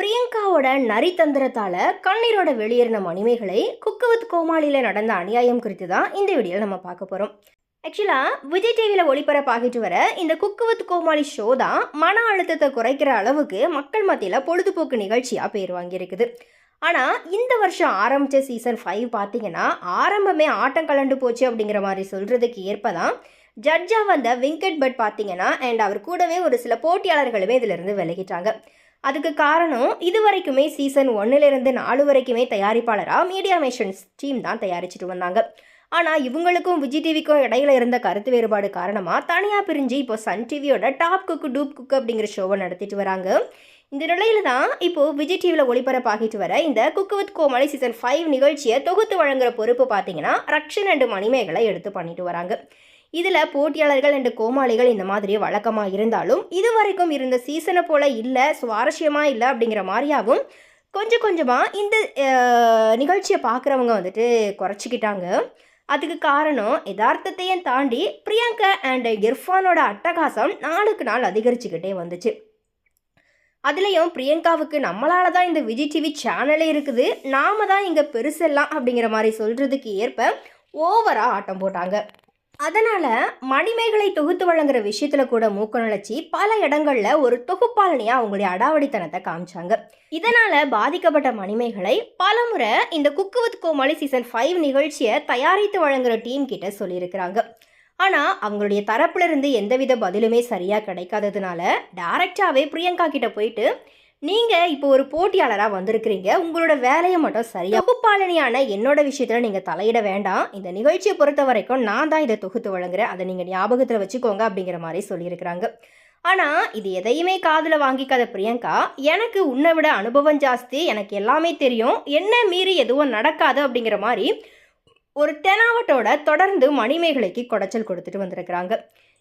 பிரியங்காவோட நரித்தந்திரத்தால கண்ணீரோட வெளியேறின மணிமைகளை குக்குவித் கோமாளியில் நடந்த அநியாயம் குறித்து தான் இந்த வீடியோவில் நம்ம பார்க்க போகிறோம் ஆக்சுவலாக விஜய் டிவியில் ஒளிபரப்பாகிட்டு வர இந்த குக்குவித் கோமாளி ஷோ தான் மன அழுத்தத்தை குறைக்கிற அளவுக்கு மக்கள் மத்தியில் பொழுதுபோக்கு நிகழ்ச்சியாக பேர் வாங்கியிருக்குது. ஆனால் இந்த வருஷம் ஆரம்பித்த சீசன் ஃபைவ் பார்த்தீங்கன்னா ஆரம்பமே ஆட்டம் கலண்டு போச்சு அப்படிங்கிற மாதிரி சொல்கிறதுக்கு ஏற்ப தான் ஜட்ஜாக வந்த வெங்கட் பட் பார்த்தீங்கன்னா அண்ட் அவர் கூடவே ஒரு சில போட்டியாளர்களுமே இதிலிருந்து விலகிட்டாங்க. அதுக்கு காரணம் இது வரைக்குமே சீசன் ஒன்னுலேருந்து நாலு வரைக்குமே தயாரிப்பாளராக மீடியா மேஷன்ஸ் டீம் தான் தயாரிச்சுட்டு வந்தாங்க. ஆனால் இவங்களுக்கும் விஜய் டிவிக்கும் இடையில இருந்த கருத்து வேறுபாடு காரணமாக தனியாக பிரிஞ்சு இப்போ சன் டிவியோட டாப் குக்கு டூப் குக்கு அப்படிங்கிற ஷோவை நடத்திட்டு வராங்க. இந்த நிலையில தான் இப்போ விஜய் டிவியில் ஒளிபரப்பாகிட்டு வர இந்த குக்கு வித் கோமலை சீசன் ஃபைவ் நிகழ்ச்சியை தொகுத்து வழங்குற பொறுப்பு பார்த்தீங்கன்னா ரக்ஷன் அண்டு மணிமேகலை எடுத்து பண்ணிட்டு வராங்க. இதில் போட்டியாளர்கள் அண்டு கோமாளிகள் இந்த மாதிரி வழக்கமாக இருந்தாலும் இது வரைக்கும் இருந்த சீசனை போல் இல்லை சுவாரஸ்யமாக இல்லை அப்படிங்கிற மாதிரியாகவும் கொஞ்சம் கொஞ்சமாக இந்த நிகழ்ச்சியை பார்க்குறவங்க வந்துட்டு குறைச்சிக்கிட்டாங்க. அதுக்கு காரணம் யதார்த்தத்தையும் தாண்டி பிரியங்கா அண்ட் இர்ஃபானோட அட்டகாசம் நாளுக்கு நாள் அதிகரிச்சுக்கிட்டே வந்துச்சு. அதுலேயும் பிரியங்காவுக்கு நம்மளால தான் இந்த விஜய் டிவி சேனலே இருக்குது நாம தான் இங்கே பெருசெல்லாம் அப்படிங்கிற மாதிரி சொல்கிறதுக்கு ஏற்ப ஓவராக ஆட்டம் போட்டாங்க. அதனால் மணிமேகலை தொகுத்து வழங்குற விஷயத்தில் கூட மூக்க நுழைச்சி பல இடங்களில் ஒரு தொகுப்பாளனியாக அவங்களுடைய அடாவடித்தனத்தை காமிச்சாங்க. இதனால் பாதிக்கப்பட்ட மணிமேகலை பலமுறை இந்த cook with Komali season five நிகழ்ச்சியை தயாரித்து வழங்குற டீம் கிட்ட சொல்லியிருக்கிறாங்க. ஆனால் அவங்களுடைய தரப்புலேருந்து எந்தவித பதிலுமே சரியாக கிடைக்காததுனால டேரெக்டாகவே பிரியங்கா கிட்ட போயிட்டு நீங்கள் இப்போ ஒரு போட்டியாளராக வந்திருக்கிறீங்க. உங்களோட வேலையை மட்டும் சரியாக தொகுப்பாளனியான என்னோட விஷயத்தில் நீங்கள் தலையிட வேண்டாம். இந்த நிகழ்ச்சியை பொறுத்த வரைக்கும் நான் தான் இதை தொகுத்து வழங்குறேன். அதை நீங்கள் ஞாபகத்தில் வச்சுக்கோங்க அப்படிங்கிற மாதிரி சொல்லியிருக்கிறாங்க. ஆனால் இது எதையுமே காதில் வாங்கிக்காத பிரியங்கா எனக்கு உன்னை விட அனுபவம் ஜாஸ்தி எனக்கு எல்லாமே தெரியும். என்ன மீறி எதுவும் நடக்காது அப்படிங்கிற மாதிரி ஒரு தெனாவட்டோட தொடர்ந்து மணிமேகலைக்கு குடைச்சல் கொடுத்துட்டு வந்திருக்கிறாங்க.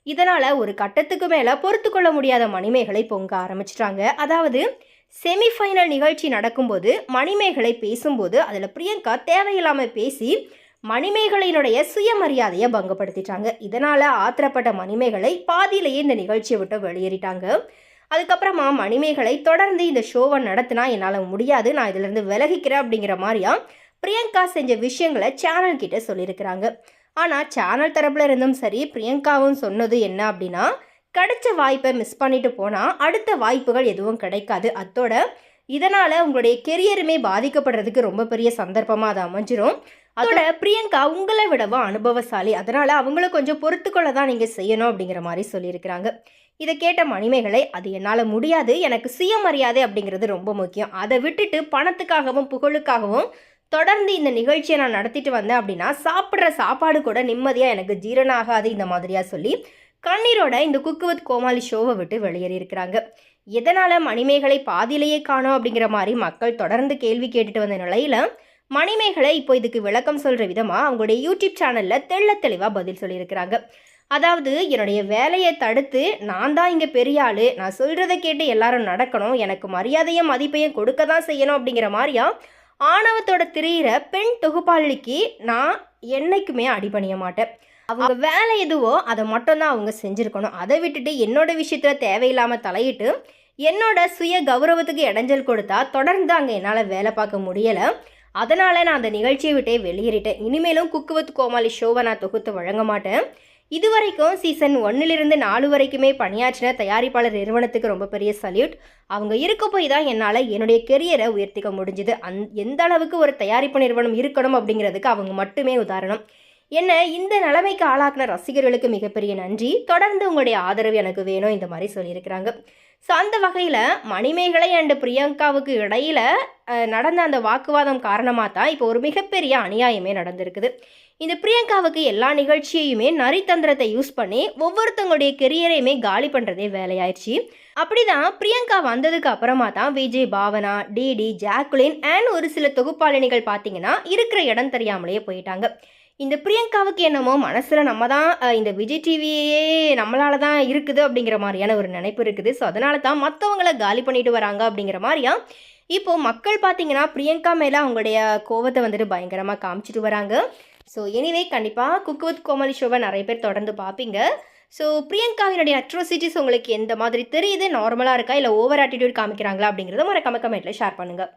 இதனால் ஒரு கட்டத்துக்கு மேலே பொறுத்து கொள்ள முடியாத மணிமேகலை பொங்க ஆரம்பிச்சிட்டாங்க. அதாவது செமிஃபைனல் நிகழ்ச்சி நடக்கும்போது மணிமேகலை பேசும்போது அதில் பிரியங்கா தேவையில்லாமல் பேசி மணிமேகலையினுடைய சுயமரியாதையை பங்கப்படுத்திட்டாங்க. இதனால் ஆத்திரப்பட்ட மணிமேகலை பாதியிலேயே இந்த நிகழ்ச்சியை விட்டு வெளியேறிட்டாங்க. அதுக்கப்புறமா மணிமேகலை தொடர்ந்து இந்த ஷோவை நடத்தினா என்னால் முடியாது நான் இதிலிருந்து விலகிக்கிறேன் அப்படிங்கிற மாதிரியா பிரியங்கா செஞ்ச விஷயங்களை சேனல் கிட்ட சொல்லியிருக்கிறாங்க. ஆனால் சேனல் தரப்பில் இருந்தும் சரி பிரியங்காவும் சொன்னது என்ன அப்படின்னா கிடைச்ச வாய்ப்பை மிஸ் பண்ணிட்டு போனால் அடுத்த வாய்ப்புகள் எதுவும் கிடைக்காது. அத்தோட இதனால் உங்களுடைய கெரியருமே பாதிக்கப்படுறதுக்கு ரொம்ப பெரிய சந்தர்ப்பமாக அது அமைஞ்சிரும். அதோட பிரியங்கா உங்களை விடவும் அனுபவசாலி. அதனால் அவங்கள கொஞ்சம் பொறுத்துக்கொள்ள தான் நீங்கள் செய்யணும் அப்படிங்கிற மாதிரி சொல்லியிருக்கிறாங்க. இதை கேட்ட மணிமேகலை அது என்னால் முடியாது. எனக்கு சுயமரியாதை அப்படிங்கிறது ரொம்ப முக்கியம். அதை விட்டுட்டு பணத்துக்காகவும் புகழுக்காகவும் தொடர்ந்து இந்த நிகழ்ச்சியை நான் நடத்திட்டு வந்தேன் அப்படின்னா சாப்பிட்ற சாப்பாடு கூட நிம்மதியாக எனக்கு ஜீரணாகாது இந்த மாதிரியாக சொல்லி கண்ணீரோட இந்த குக்கு வித் கோமாளி ஷோவை விட்டு வெளியேறியிருக்கிறாங்க. எதனால் மணிமேகலை பாதியிலேயே காணோம் அப்படிங்கிற மாதிரி மக்கள் தொடர்ந்து கேள்வி கேட்டுட்டு வந்த நிலையில் மணிமேகலை இப்போ இதுக்கு விளக்கம் சொல்கிற விதமாக அவங்களுடைய யூடியூப் சேனலில் தெள்ள தெளிவாக பதில் சொல்லியிருக்கிறாங்க. அதாவது என்னுடைய வேலையை தடுத்து நான் தான் இங்கே பெரிய ஆள் நான் சொல்கிறத கேட்டு எல்லாரும் நடக்கணும் எனக்கு மரியாதையும் மதிப்பையும் கொடுக்க தான் செய்யணும் அப்படிங்கிற மாதிரியா ஆணவத்தோட திரியிற பெண் தொகுப்பாளிக்கு நான் என்றைக்குமே அடிபணிய மாட்டேன். அவங்க வேலை எதுவோ அதை மட்டும்தான் அவங்க செஞ்சுருக்கணும். அதை விட்டுட்டு என்னோட விஷயத்தில் தேவையில்லாமல் தலையிட்டு என்னோட சுய கௌரவத்துக்கு இடைஞ்சல் கொடுத்தா தொடர்ந்து அங்கே என்னால் வேலை பார்க்க முடியலை. அதனால் நான் அந்த நிகழ்ச்சியை விட்டே வெளியேறிட்டேன். இனிமேலும் குக்கு வித் கோமாளி ஷோவை நான் தொகுத்து வழங்க மாட்டேன். இதுவரைக்கும் சீசன் ஒன்னிலிருந்து நாலு வரைக்குமே பணியாற்றின தயாரிப்பாளர் நிறுவனத்துக்கு ரொம்ப பெரிய சல்யூட். அவங்க இருக்க போய் தான் என்னால் என்னுடைய கெரியரை உயர்த்திக்க முடிஞ்சுது. அந் எந்த அளவுக்கு ஒரு தயாரிப்பு நிறுவனம் இருக்கணும் அப்படிங்கிறதுக்கு அவங்க மட்டுமே உதாரணம். என்ன இந்த நிலைமைக்கு ஆளாக்குன ரசிகர்களுக்கு மிகப்பெரிய நன்றி. தொடர்ந்து உங்களுடைய ஆதரவு எனக்கு வேணும் இந்த மாதிரி சொல்லியிருக்கிறாங்க. ஸோ அந்த வகையில் மணிமேகலை அண்டு பிரியங்காவுக்கு இடையில் நடந்த அந்த வாக்குவாதம் காரணமாக தான் இப்போ ஒரு மிகப்பெரிய அநியாயமே நடந்திருக்குது. இந்த பிரியங்காவுக்கு எல்லா நிகழ்ச்சியையுமே நரித்தந்திரத்தை யூஸ் பண்ணி ஒவ்வொருத்தவங்களுடைய கெரியரையுமே காலி பண்ணுறதே வேலையாயிடுச்சு. அப்படிதான் பிரியங்கா வந்ததுக்கு அப்புறமா தான் Vijay Bhavana DD Jacqueline and ஒரு சில தொகுப்பாளினிகள் பார்த்தீங்கன்னா இருக்கிற இடம் தெரியாமலேயே போயிட்டாங்க. இந்த பிரியங்காவுக்கு என்னமோ மனசில் நம்ம தான் இந்த விஜய் டிவியே நம்மளால தான் இருக்குது அப்படிங்கிற மாதிரியான ஒரு நினைப்பு இருக்குது. ஸோ அதனால தான் மற்றவங்கள காலி பண்ணிட்டு வராங்க அப்படிங்கிற மாதிரியா? இப்போது மக்கள் பார்த்தீங்கன்னா பிரியங்கா மேலே அவங்களுடைய கோவத்தை வந்துட்டு பயங்கரமாக காமிச்சிட்டு வராங்க. ஸோ எனிவே கண்டிப்பாக குக் வித் கோமலி ஷோவை நிறைய பேர் தொடர்ந்து பார்ப்பீங்க ஸோ பிரியங்காவினுடைய அட்ரோசிட்டிஸ் உங்களுக்கு எந்த மாதிரி தெரியுது? நார்மலாக இருக்கா? இல்லை ஓவர் ஆட்டிடியூட் காமிக்கிறாங்களா அப்படிங்கிறத மறக்காம கமெண்ட்டில் ஷேர் பண்ணுங்கள்